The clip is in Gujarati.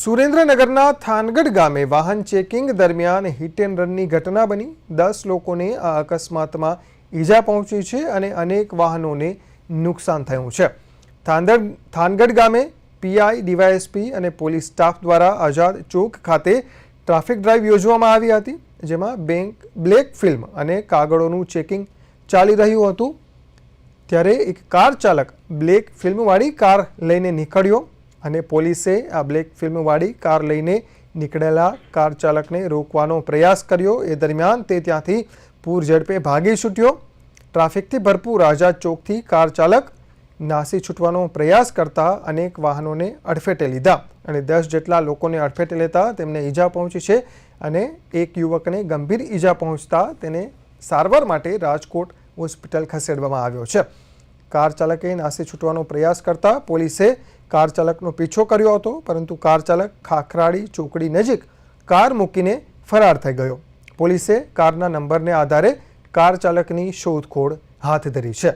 સુરેન્દ્રનગરના થાનગઢ ગામે વાહન ચેકિંગ દરમિયાન હિટ એન્ડ રનની ઘટના બની. દસ લોકોને આ અકસ્માતમાં ઈજા પહોંચી છે અને અનેક વાહનોને નુકસાન થયું છે. થાનગઢ થાનગઢ ગામે પીઆઈ ડીવાયએસપી અને પોલીસ સ્ટાફ દ્વારા આઝાદ ચોક ખાતે ટ્રાફિક ડ્રાઈવ યોજવામાં આવી હતી, જેમાં બેંક, બ્લેક ફિલ્મ અને કાગળોનું ચેકિંગ ચાલી રહ્યું હતું. ત્યારે એક કાર ચાલક બ્લેક ફિલ્મવાળી કાર લઈને નીકળ્યો. અને પોલીસે આ બ્લેક ફિલ્મવાળી કાર લઈને નીકળેલા કાર ચાલકને રોકવાનો પ્રયાસ કર્યો. એ દરમિયાન તે ત્યાંથી પૂર ઝડપે ભાગી છૂટ્યો. ટ્રાફિકથી ભરપૂર આઝાદ ચોકથી કાર ચાલક નાસી છૂટવાનો પ્રયાસ કરતા અનેક વાહનોને અડફેટે લીધા અને દસ જેટલા લોકોને અડફેટે લેતા તેમને ઈજા પહોંચી છે અને એક યુવકને ગંભીર ઈજા પહોંચતા તેને સારવાર માટે રાજકોટ હોસ્પિટલ ખસેડવામાં આવ્યો છે. કાર ચાલકે નાસી છૂટવાનો પ્રયાસ કરતા પોલીસે કાર ચાલકનો પીછો કર્યો હતો, પરંતુ કાર ચાલક ખાખરાળી ચોકડી નજીક કાર મૂકીને ફરાર થઈ ગયો. પોલીસે કારના નંબરને આધારે કાર ચાલકની શોધખોળ હાથ ધરી છે.